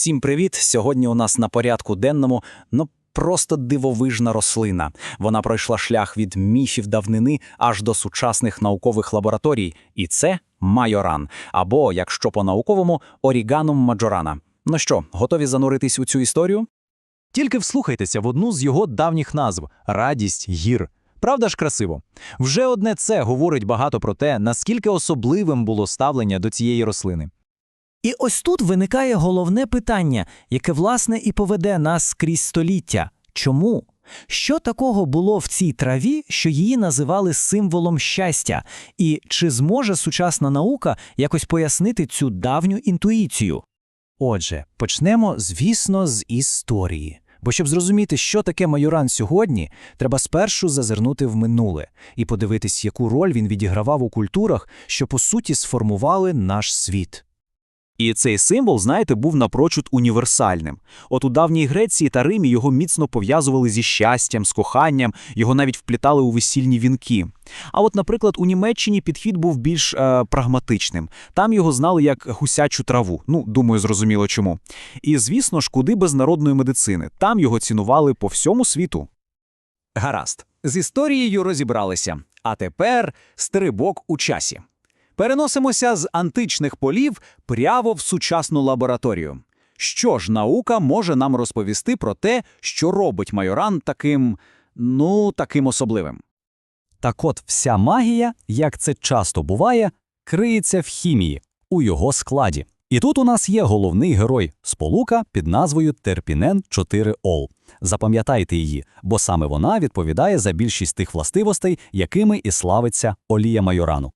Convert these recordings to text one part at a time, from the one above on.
Всім привіт! Сьогодні у нас на порядку денному ну просто дивовижна рослина. Вона пройшла шлях від міфів давнини аж до сучасних наукових лабораторій, і це майоран, або, якщо по-науковому, оріганум маджорана. Ну що, готові зануритись у цю історію? Тільки вслухайтеся в одну з його давніх назв радість гір. Правда ж красиво? Вже одне це говорить багато про те, наскільки особливим було ставлення до цієї рослини. І ось тут виникає головне питання, яке, власне, і поведе нас крізь століття. Чому? Що такого було в цій траві, що її називали символом щастя? І чи зможе сучасна наука якось пояснити цю давню інтуїцію? Отже, почнемо, звісно, з історії. Бо щоб зрозуміти, що таке майоран сьогодні, треба спершу зазирнути в минуле і подивитись, яку роль він відігравав у культурах, що по суті сформували наш світ. І цей символ, знаєте, був напрочуд універсальним. От у давній Греції та Римі його міцно пов'язували зі щастям, з коханням, його навіть вплітали у весільні вінки. А от, наприклад, у Німеччині підхід був більш е, прагматичним. Там його знали як гусячу траву. Ну, думаю, зрозуміло чому. І, звісно ж, куди без народної медицини. Там його цінували по всьому світу. Гаразд, з історією розібралися. А тепер стрибок у часі. Переносимося з античних полів прямо в сучасну лабораторію. Що ж наука може нам розповісти про те, що робить майоран таким, ну, таким особливим? Так от вся магія, як це часто буває, криється в хімії, у його складі. І тут у нас є головний герой сполука під назвою терпінен 4 ол Запам'ятайте її, бо саме вона відповідає за більшість тих властивостей, якими і славиться олія майорану.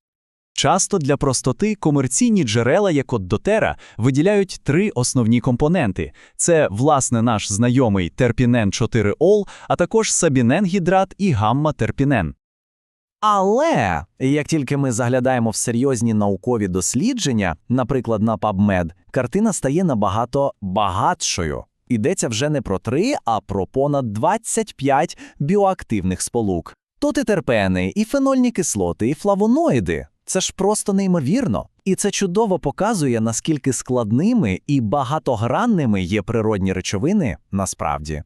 Часто для простоти комерційні джерела, як от дотера, виділяють три основні компоненти: це, власне, наш знайомий терпінен 4 ол а також сабінен-гідрат і гамма-терпінен. Але як тільки ми заглядаємо в серйозні наукові дослідження, наприклад, на PubMed, картина стає набагато багатшою. Йдеться вже не про три, а про понад 25 біоактивних сполук. Тут і терпени, і фенольні кислоти, і флавоноїди. Це ж просто неймовірно. І це чудово показує, наскільки складними і багатогранними є природні речовини насправді.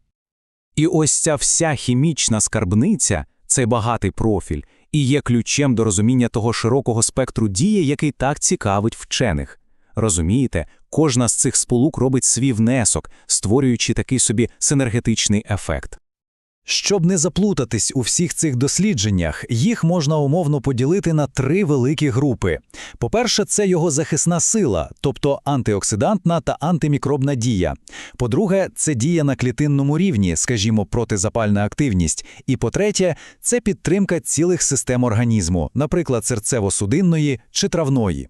І ось ця вся хімічна скарбниця, цей багатий профіль, і є ключем до розуміння того широкого спектру дії, який так цікавить вчених. Розумієте, кожна з цих сполук робить свій внесок, створюючи такий собі синергетичний ефект. Щоб не заплутатись у всіх цих дослідженнях, їх можна умовно поділити на три великі групи. По-перше, це його захисна сила, тобто антиоксидантна та антимікробна дія. По-друге, це дія на клітинному рівні, скажімо, протизапальна активність. І по-третє, це підтримка цілих систем організму, наприклад, серцево-судинної чи травної.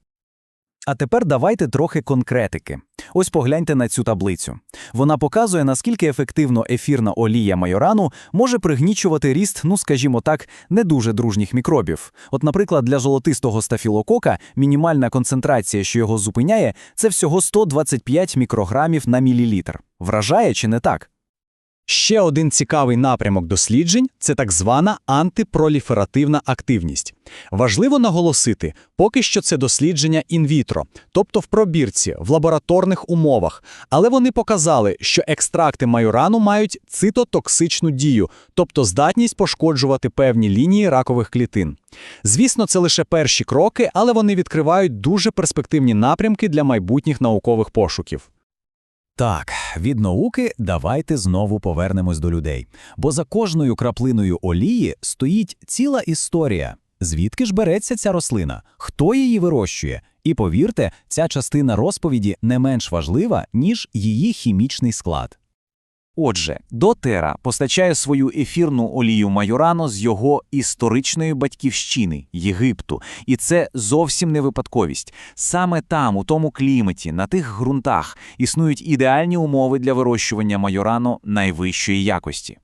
А тепер давайте трохи конкретики. Ось погляньте на цю таблицю. Вона показує, наскільки ефективно ефірна олія майорану може пригнічувати ріст, ну скажімо так, не дуже дружніх мікробів. От, наприклад, для золотистого стафілокока мінімальна концентрація, що його зупиняє, це всього 125 мікрограмів на мілілітр. Вражає чи не так? Ще один цікавий напрямок досліджень це так звана антипроліферативна активність. Важливо наголосити, поки що це дослідження інвітро, тобто в пробірці, в лабораторних умовах, але вони показали, що екстракти майорану мають цитотоксичну дію, тобто здатність пошкоджувати певні лінії ракових клітин. Звісно, це лише перші кроки, але вони відкривають дуже перспективні напрямки для майбутніх наукових пошуків. Так, від науки давайте знову повернемось до людей. Бо за кожною краплиною олії стоїть ціла історія. Звідки ж береться ця рослина? Хто її вирощує? І повірте, ця частина розповіді не менш важлива, ніж її хімічний склад. Отже, дотера постачає свою ефірну олію майорану з його історичної батьківщини Єгипту, і це зовсім не випадковість. Саме там, у тому кліматі, на тих ґрунтах, існують ідеальні умови для вирощування майорану найвищої якості.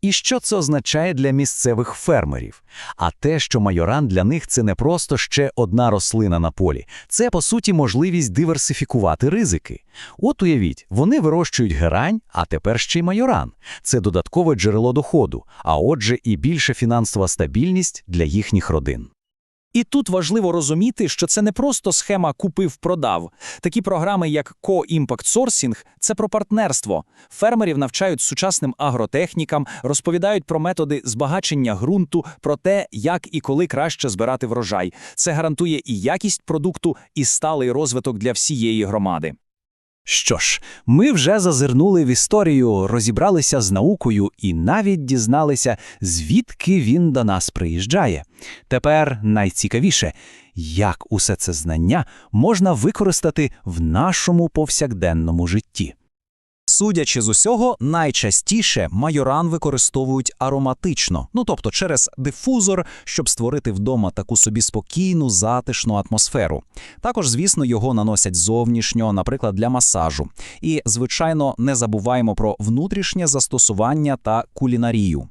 І що це означає для місцевих фермерів? А те, що майоран для них це не просто ще одна рослина на полі, це по суті можливість диверсифікувати ризики. От уявіть, вони вирощують герань, а тепер ще й майоран. Це додаткове джерело доходу, а отже, і більша фінансова стабільність для їхніх родин. І тут важливо розуміти, що це не просто схема купив-продав. Такі програми, як Co-Impact Sourcing – це про партнерство. Фермерів навчають сучасним агротехнікам, розповідають про методи збагачення ґрунту, про те, як і коли краще збирати врожай. Це гарантує і якість продукту, і сталий розвиток для всієї громади. Що ж, ми вже зазирнули в історію, розібралися з наукою і навіть дізналися, звідки він до нас приїжджає. Тепер найцікавіше, як усе це знання можна використати в нашому повсякденному житті. Судячи з усього, найчастіше майоран використовують ароматично, ну тобто через дифузор, щоб створити вдома таку собі спокійну, затишну атмосферу. Також, звісно, його наносять зовнішньо, наприклад, для масажу. І, звичайно, не забуваємо про внутрішнє застосування та кулінарію.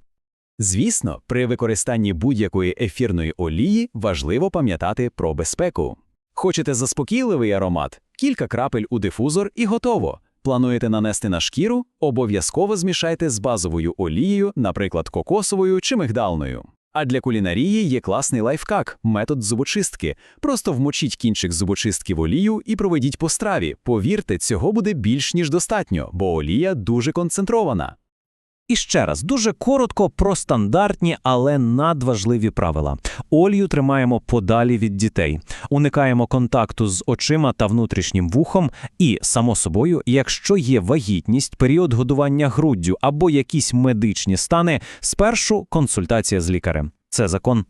Звісно, при використанні будь-якої ефірної олії важливо пам'ятати про безпеку. Хочете заспокійливий аромат? Кілька крапель у дифузор і готово. Плануєте нанести на шкіру? Обов'язково змішайте з базовою олією, наприклад, кокосовою чи мигдалною. А для кулінарії є класний лайфхак – метод зубочистки. Просто вмочіть кінчик зубочистки в олію і проведіть по страві. Повірте, цього буде більш ніж достатньо, бо олія дуже концентрована. І ще раз, дуже коротко про стандартні, але надважливі правила. Олію тримаємо подалі від дітей, уникаємо контакту з очима та внутрішнім вухом. І, само собою, якщо є вагітність, період годування груддю або якісь медичні стани, спершу консультація з лікарем. Це закон.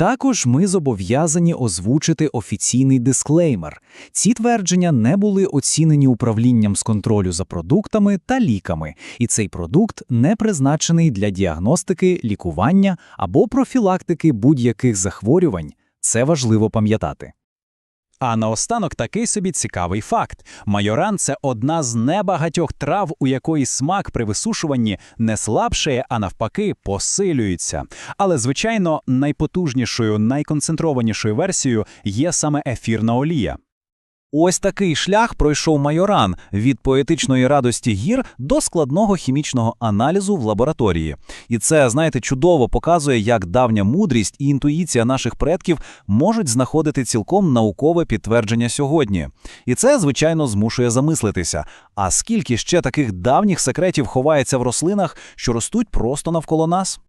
Також ми зобов'язані озвучити офіційний дисклеймер. Ці твердження не були оцінені управлінням з контролю за продуктами та ліками, і цей продукт не призначений для діагностики, лікування або профілактики будь-яких захворювань. Це важливо пам'ятати. А наостанок такий собі цікавий факт. Майоран – це одна з небагатьох трав, у якої смак при висушуванні не слабшає, а навпаки посилюється. Але, звичайно, найпотужнішою, найконцентрованішою версією є саме ефірна олія. Ось такий шлях пройшов майоран від поетичної радості гір до складного хімічного аналізу в лабораторії. І це, знаєте, чудово показує, як давня мудрість і інтуїція наших предків можуть знаходити цілком наукове підтвердження сьогодні. І це, звичайно, змушує замислитися. А скільки ще таких давніх секретів ховається в рослинах, що ростуть просто навколо нас?